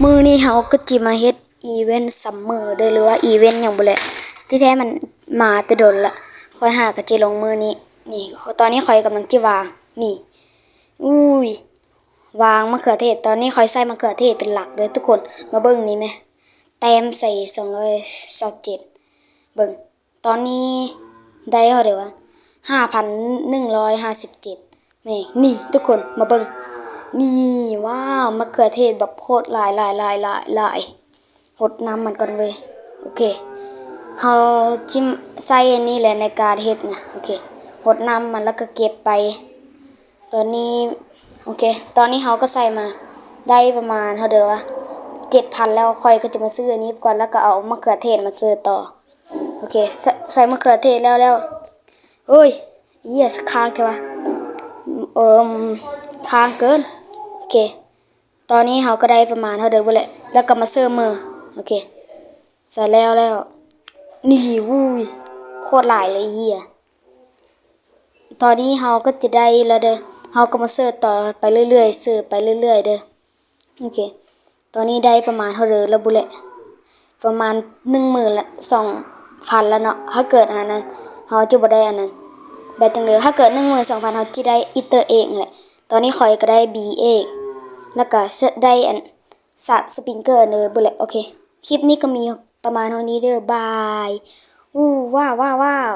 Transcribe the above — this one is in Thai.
มือนี้เฮาก็จิมาเฮ็ดอีเวนต์ซัมเมอร์เด้หรือว่าอีเวนต์หยังบ่แหละที่แท้มันมาแต่ดนละคอยหาก็จิลงมือนี้นี่ตอนนี้ข่อยกำลังจิวางนี่อุ้ยวางมะเขือเทศ ตอนนี้ข่อยใส่มะเขือเทศเป็นหลักเด้อทุกคนมาเบิ่งนี่แหมแต้มใส่227เจ็ดเบิ่งตอนนี้ได้เท่าเด้อวะ5,157นี่นี่ทุกคนมาเบิ่ง นี่ว้าวมะเขือเทศแบบโคตรหลายหลายหลายหลายหลายหดน้ำมันก่อนเว้ยโอเคเฮาจิ้มใส่อันนี้แหละในการเฮ็ดนะโอเคหดน้ำมันแล้วก็เก็บไป ตอนนี้โอเค ตอนนี้เฮาก็ใส่มาได้ประมาณเท่าเดิมวะเจ็ดพันแล้วค่อยก็จะมาซื้ออันนี้ก่อนแล้วก็เอามะเขือเทศมาซื้อต่อโอเคใส่ใส่มะเขือเทศแล้วแล้วโอ้ยเยสค้างแค่วะเอิมค้างเกิน เค ตอนนี้เขาก็ได้ประมาณเท่าเดิมไปแหละ แล้วก็มาเสริมมือ โอเคใส่แล้วแล้ว นี่วุ้ย โคตรหลายเลยเฮียตอนนี้เขาก็จะได้แล้วเด้อเขาก็มาเสิร์ฟต่อไปเรื่อยๆเสิร์ฟไปเรื่อยๆเด้อ โอเค ตอนนี้ได้ประมาณเท่าเดิมแล้วบุแหละประมาณหนึ่งหมื่นละสองพันแล้วเนาะ ถ้าเกิดอันนั้นเขาจะบ่ได้อันนั้น แบบจังเลยถ้าเกิดหนึ่งหมื่นสองพันเขาจะได้อิเตอร์เองแหละ ตอนนี้คอยก็ได้ B เอง แล้วก็ได้อันสับสปริงเกอร์เนอบุแหละโอเค คลิปนี้ก็มีประมาณเท่านี้เด้อบาย อู้ว้าวว้าวว้าว